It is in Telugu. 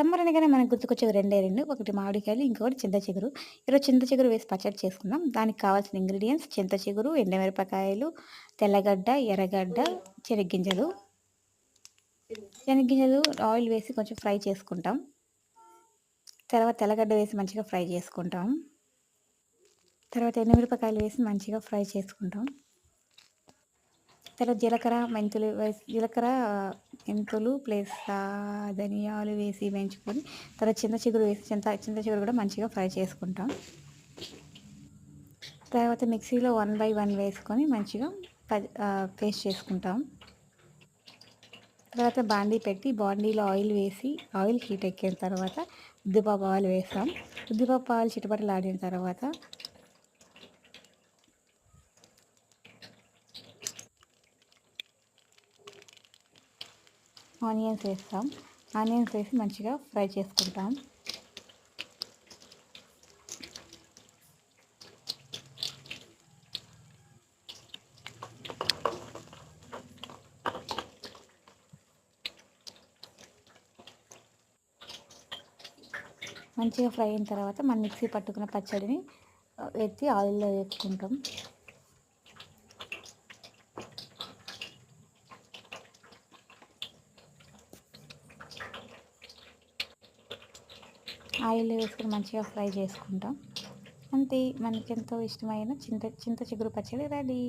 సమ్మర్ అనగానే మనకు గుర్తుకొచ్చేవి రెండే రెండు. ఒకటి మామిడికాయలు ఇంకొకటి చింత చిగురు. ఈరోజు చింత చిగురు వేసి పచ్చడి చేసుకుందాం. దానికి కావాల్సిన ఇంగ్రీడియంట్స్ చింత చిగురు ఎండమిరపకాయలు తెల్లగడ్డ ఎర్రగడ్డ శనగ్గింజలు శనగ్గింజలు ఆయిల్ వేసి కొంచెం ఫ్రై చేసుకుంటాం. తర్వాత తెల్లగడ్డ వేసి మంచిగా ఫ్రై చేసుకుంటాం. తర్వాత ఎండమిరపకాయలు వేసి మంచిగా ఫ్రై చేసుకుంటాం. తర్వాత జీలకర్ర మెంతులు వేసి జీలకర్ర మెంతులు ప్లస్ ధనియాలు వేసి వేయించుకొని తర్వాత చింత చిగురు వేసి చింత చింత చిగురు కూడా మంచిగా ఫ్రై చేసుకుంటాం. తర్వాత మిక్సీలో వన్ బై వన్ వేసుకొని మంచిగా పేస్ట్ చేసుకుంటాం. తర్వాత బాండీ పెట్టి బాండీలో ఆయిల్ వేసి ఆయిల్ హీట్ ఎక్కిన తర్వాత ఉద్దిపప్పు ఆయిల్ వేస్తాం. ఉద్దిపప్పు ఆయిల్ చిటపటలు ఆడిన తర్వాత ఆనియన్స్ వేస్తాం. ఆనియన్స్ వేసి మంచిగా ఫ్రై చేసుకుంటాం. మంచిగా ఫ్రై అయిన తర్వాత మనం మిక్సీ పట్టుకున్న పచ్చడిని ఎత్తి ఆయిల్లో వేసుకుంటాం. ఆయిల్ వేసుకొని మంచిగా ఫ్రై చేసుకుంటాం. అంతే మనకి ఎంతో ఇష్టమైన చింత చింత చిగురు పచ్చడి రెడీ.